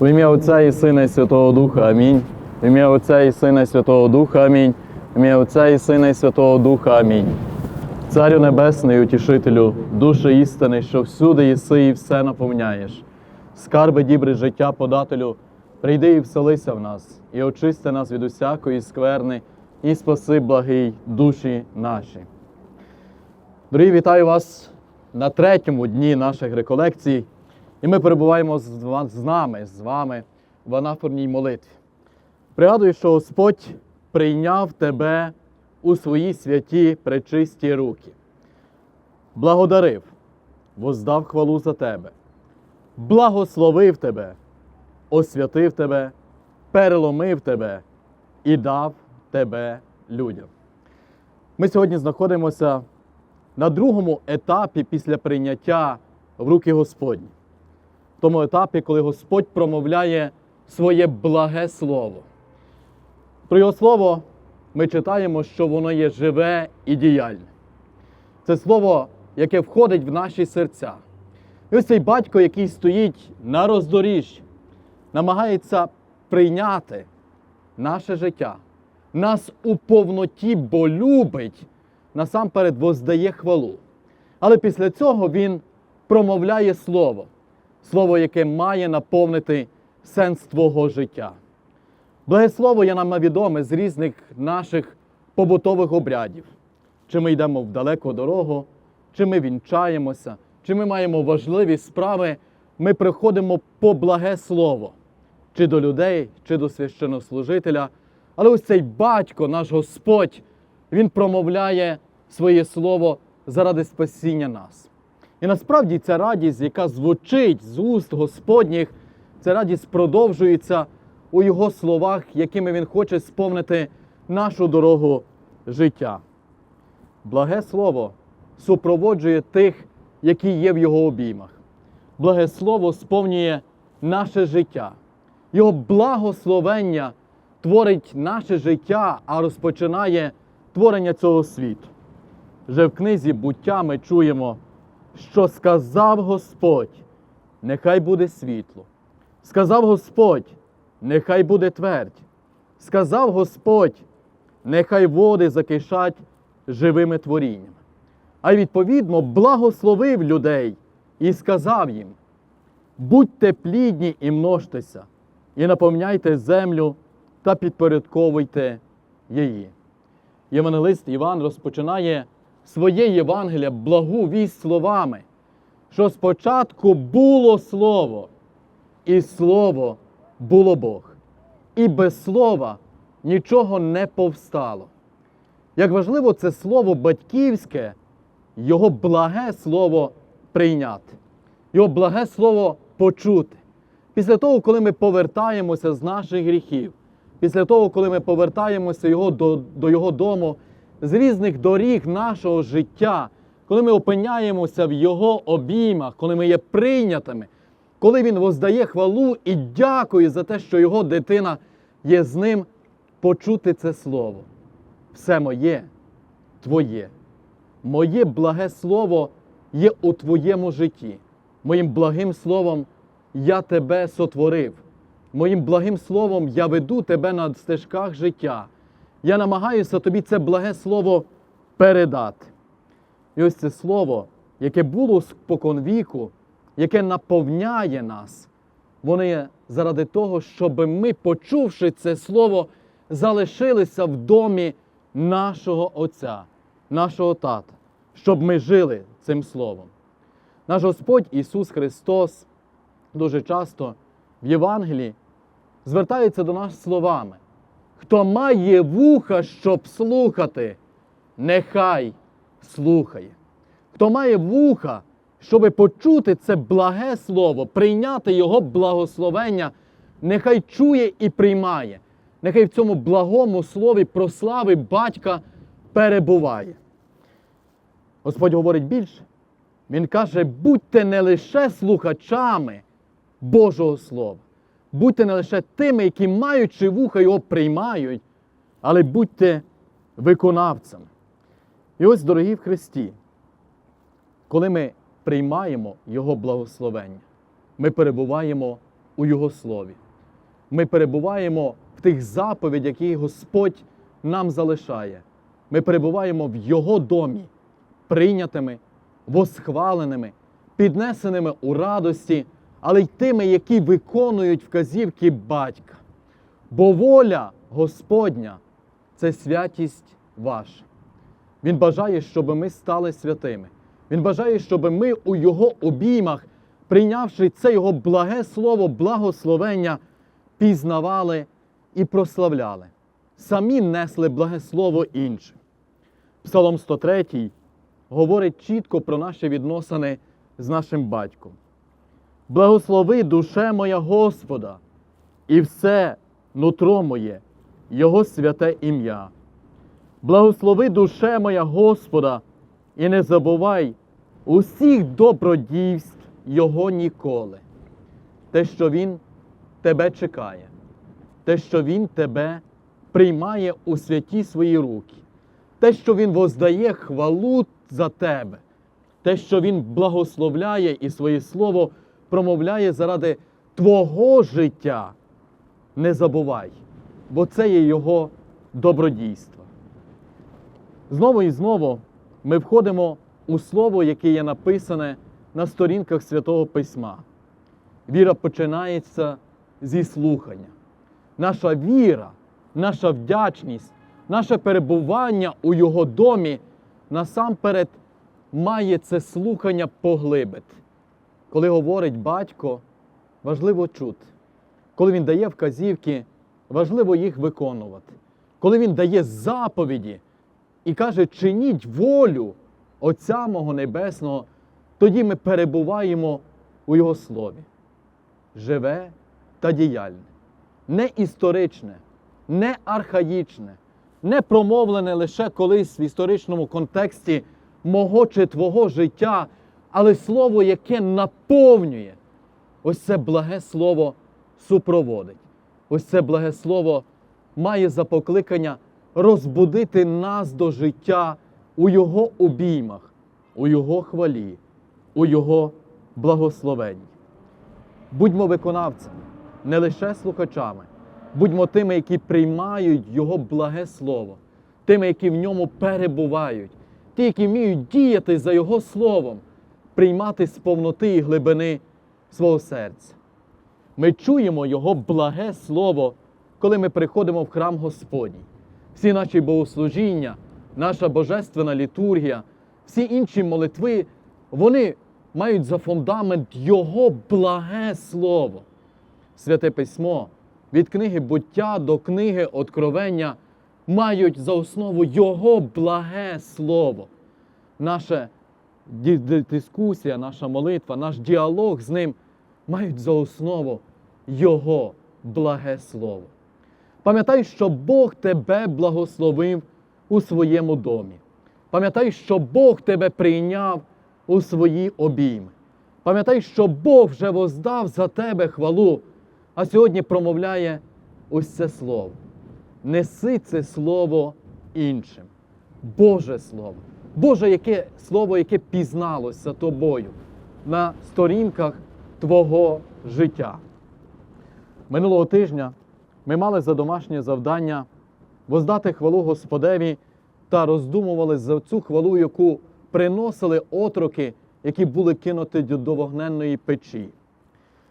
В ім'я Отця і Сина і Святого Духа. Амінь. В ім'я Отця і Сина і Святого Духа. Амінь. В ім'я Отця і Сина і Святого Духа. Амінь. Царю Небесний, утішителю, душе істини, що всюди єси і все наповняєш. Скарби дібри життя подателю, прийди і вселися в нас, і очисти нас від усякої скверни, і спаси благий душі наші. Дорогі, вітаю вас на третьому дні наших реколекцій, і ми перебуваємо з, нами, з вами в анафорній молитві. Пригадую, що Господь прийняв тебе у свої святі пречисті руки, благодарив, воздав хвалу за тебе, благословив тебе, освятив тебе, переломив тебе і дав тебе людям. Ми сьогодні знаходимося на другому етапі після прийняття в руки Господні. Тому етапі, коли Господь промовляє своє благе слово. Про його слово ми читаємо, що воно є живе і діяльне. Це слово, яке входить в наші серця. І ось цей батько, який стоїть на роздоріжжі, намагається прийняти наше життя, нас у повноті, бо любить, насамперед воздає хвалу. Але після цього він промовляє слово, слово, яке має наповнити сенс твого життя. Благе слово є нам відоме з різних наших побутових обрядів. Чи ми йдемо в далеку дорогу, чи ми вінчаємося, чи ми маємо важливі справи, ми приходимо по благе слово, чи до людей, чи до священнослужителя. Але ось цей батько, наш Господь, він промовляє своє слово заради спасіння нас. І насправді ця радість, яка звучить з уст Господніх, ця радість продовжується у Його словах, якими Він хоче сповнити нашу дорогу життя. Благе слово супроводжує тих, які є в Його обіймах. Благе слово сповнює наше життя. Його благословення творить наше життя, а розпочинає творення цього світу. Вже в книзі буття ми чуємо, що сказав Господь, нехай буде світло. Сказав Господь, нехай буде твердь. Сказав Господь, нехай води закишать живими творіннями. А й відповідно благословив людей і сказав їм: будьте плідні і множтеся, і наповняйте землю та підпорядковуйте її. Євангелист Іван розпочинає своє Євангелія благу вість словами, що спочатку було слово, і слово було Бог. І без слова нічого не повстало. Як важливо це слово батьківське, його благе слово прийняти, його благе слово почути. Після того, коли ми повертаємося з наших гріхів, після того, коли ми повертаємося його до, до Його дому з різних доріг нашого життя, коли ми опиняємося в Його обіймах, коли ми є прийнятими, коли Він воздає хвалу і дякує за те, що його дитина є з ним, почути це слово. Все моє, твоє. Моє благе слово є у твоєму житті. Моїм благим словом я тебе сотворив. Моїм благим словом я веду тебе на стежках життя. Я намагаюся тобі це благе слово передати. І ось це слово, яке було споконвіку, яке наповняє нас, воно є заради того, щоб ми, почувши це слово, залишилися в домі нашого Отця, нашого Тата, щоб ми жили цим словом. Наш Господь Ісус Христос дуже часто в Євангелії звертається до нас словами: хто має вуха, щоб слухати, нехай слухає. Хто має вуха, щоб почути це благе слово, прийняти Його благословення, нехай чує і приймає. Нехай в цьому благому слові про слави батька перебуває. Господь говорить більше. Він каже: будьте не лише слухачами Божого Слова, будьте не лише тими, які маючи вуха його приймають, але будьте виконавцями. І ось, дорогі в Христі, коли ми приймаємо Його благословення, ми перебуваємо у Його слові. Ми перебуваємо в тих заповідях, які Господь нам залишає. Ми перебуваємо в Його домі, прийнятими, восхваленими, піднесеними у радості, але й тими, які виконують вказівки батька. Бо воля Господня це святість ваша. Він бажає, щоб ми стали святими. Він бажає, щоб ми у Його обіймах, прийнявши це Його благе слово, благословення, пізнавали і прославляли. Самі несли благе слово іншим. Псалом 103 говорить чітко про наші відносини з нашим батьком. Благослови душе моя Господа, і все нутро моє, Його святе ім'я. Благослови душе моя Господа, і не забувай усіх добродійств Його ніколи. Те, що Він тебе чекає, те, що Він тебе приймає у святі свої руки, те, що Він воздає хвалу за тебе, те, що Він благословляє і своє слово промовляє заради Твого життя. Не забувай, бо це є Його добродійство. Знову і знову ми входимо у слово, яке є написане на сторінках Святого Письма. Віра починається зі слухання. Наша віра, наша вдячність, наше перебування у Його домі насамперед має це слухання поглибити. Коли говорить батько, важливо чути. Коли він дає вказівки, важливо їх виконувати. Коли він дає заповіді і каже, чиніть волю Отця мого Небесного, тоді ми перебуваємо у Його слові. Живе та діяльне, не історичне, не архаїчне, не промовлене лише колись в історичному контексті мого чи твого життя, але слово, яке наповнює. Ось це благе слово супроводить. Ось це благе слово має за покликання розбудити нас до життя у Його обіймах, у Його хвалі, у Його благословенні. Будьмо виконавцями, не лише слухачами, будьмо тими, які приймають Його благе слово, тими, які в ньому перебувають, ті, які вміють діяти за Його словом, приймати з повноти і глибини свого серця. Ми чуємо Його благе слово, коли ми приходимо в храм Господній. Всі наші богослужіння, наша божественна літургія, всі інші молитви, вони мають за фундамент Його благе слово. Святе письмо від книги буття до книги Откровення мають за основу Його благе слово. Ді- дискусія, наша молитва, наш діалог з ним мають за основу Його благе слово. Пам'ятай, що Бог тебе благословив у своєму домі. Пам'ятай, що Бог тебе прийняв у свої обійми. Пам'ятай, що Бог вже воздав за тебе хвалу, а сьогодні промовляє ось це слово. Неси це слово іншим. Боже Слово. Боже, яке слово, яке пізналося тобою на сторінках Твого життя. Минулого тижня ми мали за домашнє завдання воздати хвалу Господеві та роздумували за цю хвалу, яку приносили отроки, які були кинуті до вогненної печі.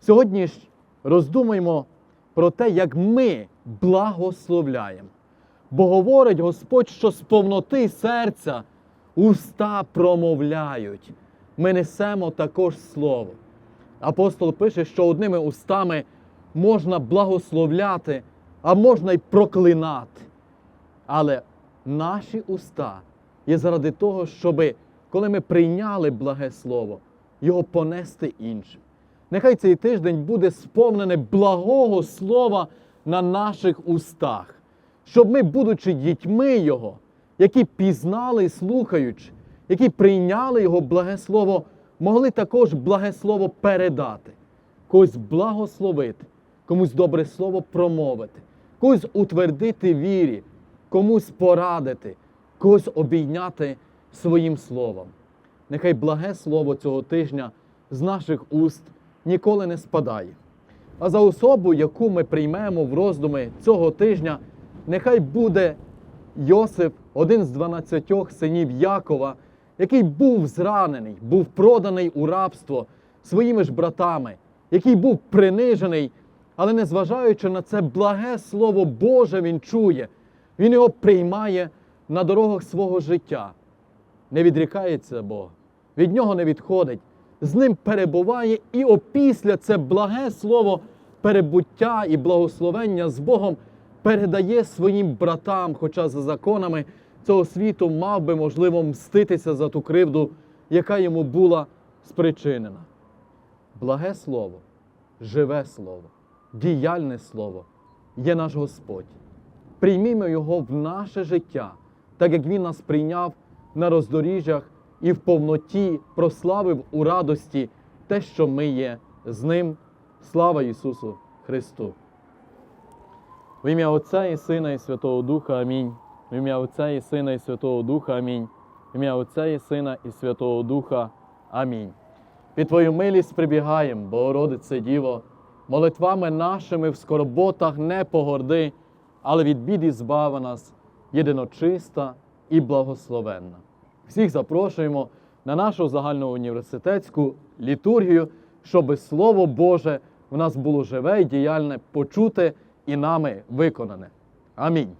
Сьогодні ж роздумуємо про те, як ми благословляємо. Бо говорить Господь, що з повноти серця уста промовляють. Ми несемо також слово. Апостол пише, що одними устами можна благословляти, а можна й проклинати. Але наші уста є заради того, щоб, коли ми прийняли благе слово, його понести іншим. Нехай цей тиждень буде сповнений благого слова на наших устах, щоб ми, будучи дітьми Його, які пізнали, слухаючи, які прийняли Його благе слово, могли також благе слово передати, когось благословити, комусь добре слово промовити, когось утвердити вірі, комусь порадити, когось обійняти своїм словом. Нехай благе слово цього тижня з наших уст ніколи не спадає. А за особу, яку ми приймемо в роздуми цього тижня, нехай буде Йосип, один з дванадцятьох синів Якова, який був зранений, був проданий у рабство своїми ж братами, який був принижений, але незважаючи на це благе слово Боже, він чує, він його приймає на дорогах свого життя, не відрікається Бога, від нього не відходить, з ним перебуває і опісля це благе слово перебуття і благословення з Богом передає своїм братам, хоча за законами цього світу мав би можливо мститися за ту кривду, яка йому була спричинена. Благе слово, живе слово, діяльне слово є наш Господь. Приймімо Його в наше життя, так як Він нас прийняв на роздоріжжях і в повноті прославив у радості те, що ми є з Ним. Слава Ісусу Христу! В ім'я Отця і Сина і Святого Духа Амінь. В ім'я Отця і Сина і Святого Духа Амінь. В ім'я Отця і Сина і Святого Духа Амінь. Під Твою милість прибігаєм, Богородице Діво, молитвами нашими в скорботах не погорди, але від біди збави нас, єдиночиста і благословенна. Всіх запрошуємо на нашу загальноуніверситетську літургію, щоб Слово Боже в нас було живе і діяльне, почуте і нами виконане. Амінь.